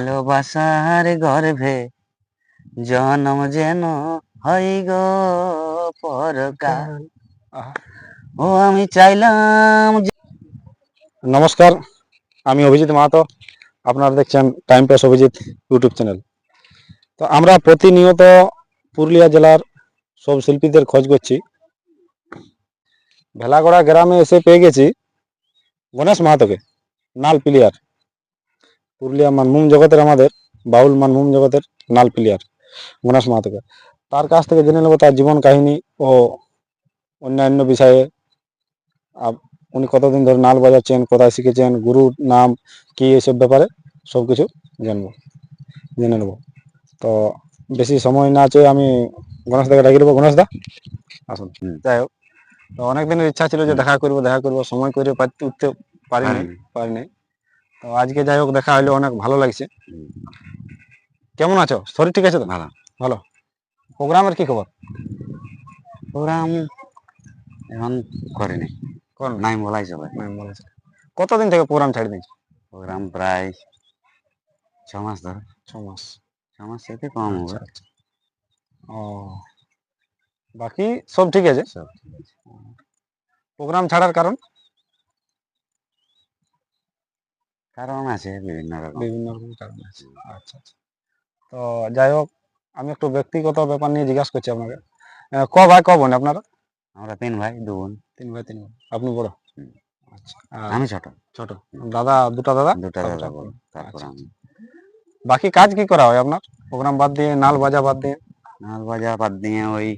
ভালোবাসার গর্ভে জনম যেন হয় গো পরকাল ও আমি চাইলাম নমস্কার আমি অভিজিৎ মাহাতো। আপনারা দেখছেন time pass Abhijit YouTube channel তো আমরা প্রতিনিয়ত পুরুলিয়া জেলার সব শিল্পীদের খোঁজ করছি। ভেলাগড়া গ্রামে এসে পেয়ে গেছি গণেশ মাহাতোকে নাল প্লেয়ার। পুরুলিয়া মানভূম জগতের আমাদের বাউল মানভূম জগতের নাল প্লেয়ার গণেশ মাহাতোকে। তার কাছ থেকে জেনে নেব তার জীবন কাহিনী ও অন্যান্য বিষয়ে। উনি কতদিন ধরে নাল বাজাচ্ছেন কোথায় শিখেছেন গুরুর নাম কি এসব ব্যাপারে সব কিছু জানব জেনে নেব। তো বেশি সময় না চেয়ে আমি গণেশ দাকে ডাকি দেবো। গণেশ দা আসুন। যাই হোক তো অনেক দিনের ইচ্ছা ছিল যে দেখা করব দেখা করব সময় করে পারতে উঠতে পারিনি পারিনি। তো আজকে যাই হোক দেখা হলো অনেক ভালো লাগছে। কেমন আছো? শরীর ঠিক আছে তো? ভালো। ভালো। প্রোগ্রামের কি খবর? প্রোগ্রাম এখন করিনি। কোন নাই বলাই চলে। নাই আছে। কতদিন থেকে প্রোগ্রাম ছাড়ি দিয়েছি? প্রোগ্রাম প্রায় ছ মাস ধরে। ছ মাস। ছ মাস থেকে কম আচ্ছা হবে আচ্ছা। ও বাকি সব ঠিক আছে? সব ঠিক আছে। প্রোগ্রাম ছাড়ার কারণ? কারণ আছে বিভিন্ন রকম। বিভিন্ন রকম কারণ আছে। আচ্ছা আচ্ছা। তো যাই হোক আমি একটু ব্যক্তিগত ব্যাপার নিয়ে জিজ্ঞাসা করছি আপনাকে। আহ, ক ভাই ক বোন আপনারা? আমরা তিন ভাই দু বোন। তিন ভাই তিন বোন। আপনি বড়? হুম। আচ্ছা আর আমি ছোট। ছোট। দাদা দুটা দাদা? দুটা তারপর দাদা আপনি। বড়। তারপর আচ্ছা, আমি। বাকি কাজ কি করা হয় আপনার? প্রোগ্রাম বাদ দিয়ে নাল বাজা বাদ দিয়ে? নাল বাজা বাদ দিয়ে ওই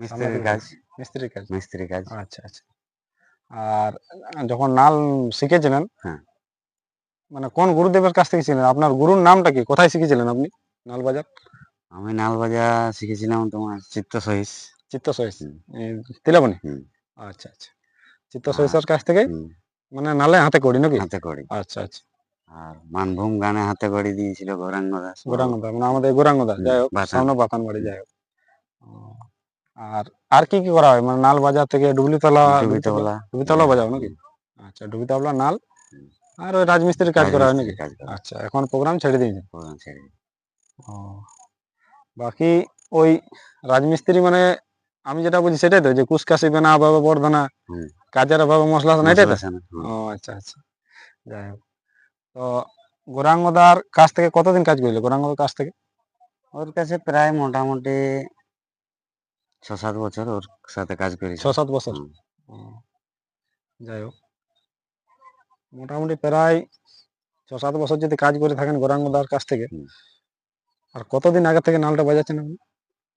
মিস্ত্রির কাজ। মিস্ত্রির কাজ। মিস্ত্রি কাজ। আচ্ছা আচ্ছা। আর যখন নাল শিখেছিলেন হ্যাঁ। মানে কোন গুরুদেবের কাছ থেকে ছিলেন আপনার গুরুর নামটা কি? কোথায় শিখেছিলেন আপনি? নাল বাজার আমি নাল বাজা শিখেছিলাম তোমার চিত্ত সহিস চিত্ত সহিস। তিলাবনি? আচ্ছা আচ্ছা। চিত্ত সহিসের কাছ থেকে? মানে নালে হাতে করি নাকি? হাতে করি আচ্ছা আচ্ছা। আর মানভূম গানে হাতে করি দিয়েছিল গৌরাঙ্গ দাস বাবু। গোরাঙ্গদা মানে আমাদের গোরাঙ্গদা। হুম, যাই হোক। সামনে বাড়ি যাই হোক। আর আর কি কি করা হয়? মানে নাল বাজার থেকে ডুবলিতলা ডুবিতলা ডুবিতলা বাজাও নাকি? আচ্ছা ডুবিতলা নাল আর ওই রাজমিস্ত্রির কাজ করা হয় নাকি? কাজ আচ্ছা এখন প্রোগ্রাম ছেড়ে দিয়েছে? প্রধান ছেড়ে। ও বাকি ওই রাজমিস্ত্রি মানে আমি যেটা বলছি সেটাই তো যে কুসকাশি বেনা অভাবে বর্ধনা হুম। কাজের অভাবে মশলা না এটাই তো। ও আচ্ছা আচ্ছা। যাই হোক। তো গোরাঙ্গদার কাছ থেকে কতদিন কাজ করলে? গোরাঙ্গদার কাছ থেকে? ওর কাছে প্রায় মোটামুটি ছ সাত বছর ওর সাথে কাজ করি। ছ সাত বছর যাই হোক। মোটামুটি প্রায় ছ সাত বছর যদি কাজ করে থাকেন গোরাঙ্গদার কাছ থেকে আর কতদিন আগে থেকে নালটা বাজাচ্ছেন আপনি?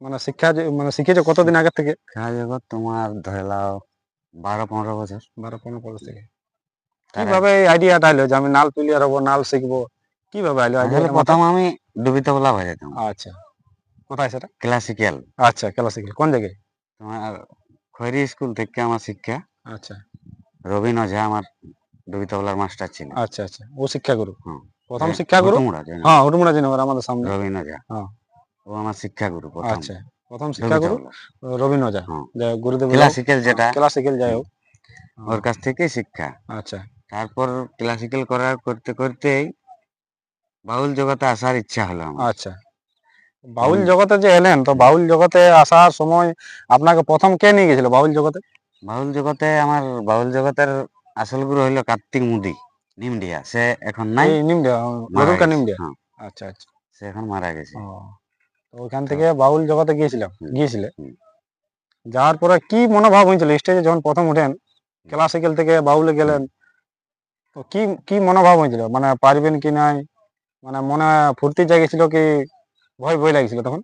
মানে শিক্ষা মানে শিখেছে কতদিন আগে থেকে? কাজ জগৎ তোমার ধরে লাও বারো পনেরো বছর। বারো পনেরো বছর থেকে। কীভাবে এই আইডিয়াটা এলো যে আমি নাল প্লেয়ার হব নাল শিখব? কীভাবে এলো প্রথম আমি ডুবিতবলা বাজাতাম আচ্ছা। কোথায় সেটা? ক্লাসিক্যাল। আচ্ছা ক্লাসিক্যাল। কোন জায়গায়? তোমার খৈরি স্কুল থেকে আমার শিক্ষা। আচ্ছা। রবীন ওঝা আমার ডুবিতবলার মাস্টার ছিল আচ্ছা আচ্ছা। ও শিক্ষাগুরু হুম। প্রথম শিক্ষাগুরু? হ্যাঁ হুটুমুড়া জিনগর আমাদের সামনে। রবীন ওঝা হ্যাঁ। ও আমার শিক্ষাগুরু প্রথম। আচ্ছা। প্রথম শিক্ষাগুরু। রবীন্দ্র ওঝা হ্যাঁ। গুরুদেব ক্লাসিক্যাল যেটা। ক্লাসিক্যাল যাই হোক। ওর কাছ থেকে শিক্ষা। আচ্ছা। তারপর ক্লাসিক্যাল করার করতে করতেই বাউল জগতে আসার ইচ্ছা হলো আমার। আচ্ছা। বাউল জগতে যে এলেন তো বাউল জগতে আসার সময় আপনাকে প্রথম কে নিয়ে গেছিল বাউল জগতে? বাউল জগতে আমার বাউল জগতের আসল গুরু হইল কার্তিক মুদি নিমডিয়া। সে এখন নাই। নিমডিয়া নিমডিয়া? হ্যাঁ, আচ্ছা আচ্ছা। সে এখন মারা গেছে। তো ওইখান থেকে বাউল জগতে গিয়েছিলাম গিয়েছিলে? যাওয়ার পরে কি মনোভাব হয়েছিল? স্টেজে যখন প্রথম উঠেন ক্লাসিক্যাল থেকে বাউলে গেলেন তো কি কি মনোভাব হয়েছিল? মানে পারবেন কি নাই? মানে মনে ফুর্তি জাগিয়েছিল কি ভয় ভয় লাগছিল তখন?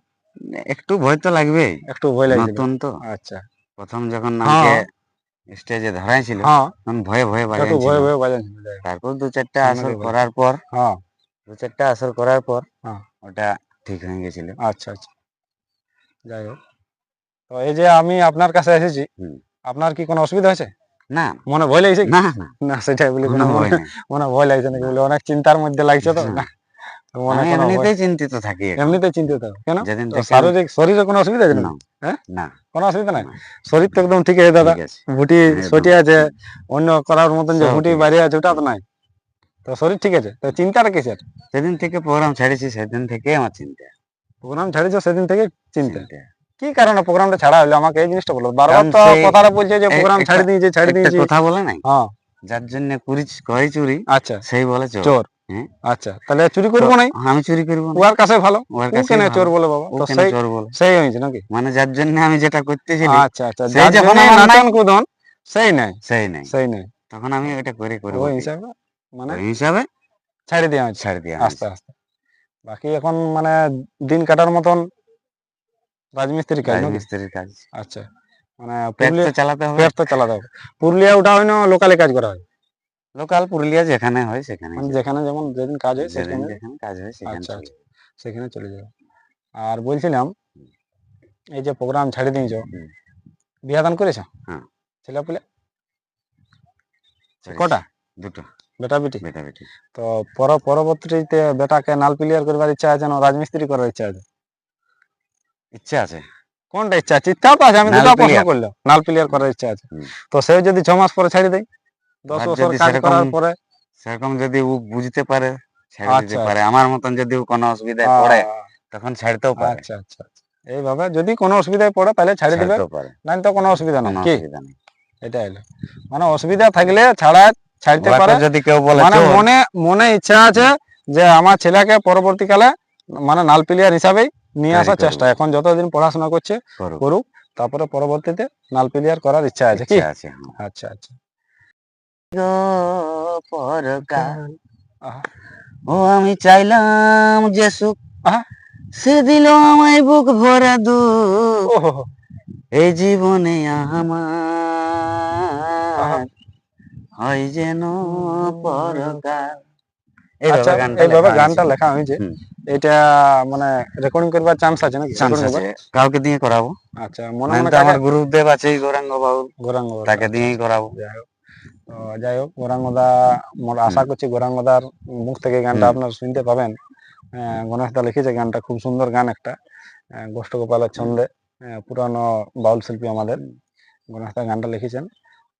একটু ভয় তো লাগবেই। একটু ভয় লাগছিল। নতুন তো। আচ্ছা। প্রথম যখন নামকে হ্যাঁ। স্টেজে ধরাইছিল হ্যাঁ। তখন ভয়ে ভয়ে বাজাইছিল ভয় ভয় বাজাচ্ছিল যাই তারপর দু চারটা আসর করার পর হ্যাঁ। দু চারটা আসর করার পর হ্যাঁ। ওটা ঠিক হয়ে গেছিল। আচ্ছা আচ্ছা। যাই হোক। তো এই যে আমি আপনার কাছে এসেছি আপনার কি কোনো অসুবিধা হয়েছে? না। মনে ভয় লাগছে না না। সেটাই বলি মনে ভয় লাগছে নাকি বলে অনেক চিন্তার মধ্যে লাগছে তো? না। আমি এমনিতেই চিন্তিত থাকি এমনিতে চিন্তিত। কেন? যেদিন তো থেকে শারীরিক শরীরে কোনো অসুবিধা আছে না না, হ্যাঁ? কোনো অসুবিধা নাই? শরীর তো একদম ঠিক আছে দাদা। ভুটি একদম। আছে। অন্য করার মতন যে ভুটি বাইরে আছে। ওটা তো নাই। তো শরীর ঠিক আছে। তো চিন্তাটা কিসের? সেদিন থেকে প্রোগ্রাম ছাড়েছি সেদিন থেকে আমার চিন্তা। প্রোগ্রাম ছাড়িয়েছো সেদিন থেকে চিন্তা। কি কারণে প্রোগ্রামটা ছাড়া হলো? আমাকে এই জিনিসটা বলো। বারবার তো কথাটা বলছে যে প্রোগ্রাম ছাড়ি দিয়েছে ছাড়ি দিয়েছে। কথা বলে নাই? হ্যাঁ। যার জন্য করি চুরি আচ্ছা। সেই বলে চোর। হ্যাঁ। আচ্ছা তাহলে চুরি করব নাই? আমি চুরি করব উহার কাছে ভালো? ওর কাছে কেন চোর বলে বাবা? তো সেই চোর বলে? সেই হয়েছে নাকি? মানে যার জন্য আমি যেটা করতেছিলাম আচ্ছা আচ্ছা সেই যখন নাচন কুদন সেই নাই। সেই নাই। সেই নাই। তখন আমি করে করব ওই হিসাবে মানে হিসাবে ছাড়ি দেওয়া ছাড় আস্তে আস্তে। বাকি এখন মানে দিন কাটার মতন রাজমিস্ত্রি কাজ? রাজমিস্ত্রির কাজ। আচ্ছা মানে পেট তো চালাতে হবে। পেট তো চালাতে হবে। পুরুলিয়া ওটা হয় না লোকালে কাজ করা হয়। লোকাল পুরুলিয়া যেখানে হয় সেখানে মানে যেখানে যেমন যেদিন কাজ হয় সেখানে যেখানে কাজ হয় সেখানে আচ্ছা, যাবে। সেখানে চলে যাবে। আর বলছিলাম এই যে প্রোগ্রাম ছাড়ে দিয়েছ হুম। বিয়া দান করেছ? হ্যাঁ। ছেলে পুলে? কটা? দুটো। বেটা বেটি? বেটা বেটি। তো পর পরবর্তীতে বেটাকে নাল প্লেয়ার করবার ইচ্ছা আছে না রাজমিস্ত্রি করার ইচ্ছা আছে? ইচ্ছা আছে। কোনটা ইচ্ছা? আছে ইচ্ছা তো আছে আমি দুটো প্রশ্ন। করলাম। নাল প্লেয়ার করার ইচ্ছা আছে। তো সে যদি ছ মাস পরে ছাড়ি দেয়? দশ বছর কাজ সেরকম করার পরে সেরকম যদি ও বুঝতে পারে ছেড়ে দিতে আচ্ছা, পারে আমার মতন যদি ও কোনো অসুবিধায় পড়ে তখন ছাড়তেও পারে। আচ্ছা আচ্ছা আচ্ছা। এইভাবে যদি কোনো অসুবিধায় পড়ে তাহলে ছাড়ি দিবে। নাই তো কোনো অসুবিধা নেই। কি? এটা হলো। মানে অসুবিধা থাকলে ছাড়া ছাড়তে পারে। যদি কেউ বলে মানে মনে মনে ইচ্ছা আছে যে আমার ছেলেকে পরবর্তীকালে মানে নাল প্লেয়ার হিসাবেই নিয়ে আসার চেষ্টা। এখন যতদিন পড়াশোনা করছে করুক। তারপরে পরবর্তীতে নাল প্লেয়ার করার ইচ্ছা আছে। কি? হ্যাঁ। আচ্ছা আচ্ছা। গো পরকাল ও আমি চাইলাম যে সুখ সে দিল আমায় বুক ভরা দুঃখ এই জীবনে আমার হয় যেন পরকাল আচ্ছা এইভাবে গানটা লেখা হয়েছে। এটা মানে রেকর্ডিং করবার চান্স আছে নাকি? চান্স আছে। কাউকে দিয়ে করাবো। আচ্ছা মনে মানে আমার গুরুদেব আছে গৌরাঙ্গ বাবু। গৌরাঙ্গ। তাকে দিয়েই করাবো। যাই হোক। তো যাই হোক গৌরাঙ্গদা মোর আশা করছি গৌরাঙ্গদার মুখ থেকে গানটা আপনার শুনতে পাবেন। গণেশদা লিখেছে গানটা খুব সুন্দর গান একটা। আহ, গোষ্ঠ গোপালের ছন্দে পুরানো বাউল শিল্পী আমাদের। গণেশদা গানটা লিখেছেন।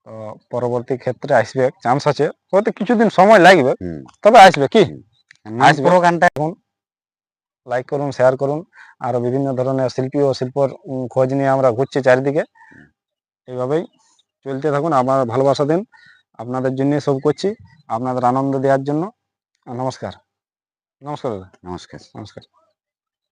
তো পরবর্তী ক্ষেত্রে আসবে চান্স আছে। হয়তো কিছুদিন সময় লাগবে তবে আসবে কি? আসবে। গানটা এখন লাইক করুন শেয়ার করুন আরও বিভিন্ন ধরনের শিল্পী ও শিল্পর খোঁজ নিয়ে আমরা ঘুরছি চারিদিকে। এইভাবেই চলতে থাকুন আমার ভালোবাসা দিন। আপনাদের জন্য সব করছি আপনাদের আনন্দ দেওয়ার জন্য। নমস্কার। নমস্কার দাদা। নমস্কার। নমস্কার।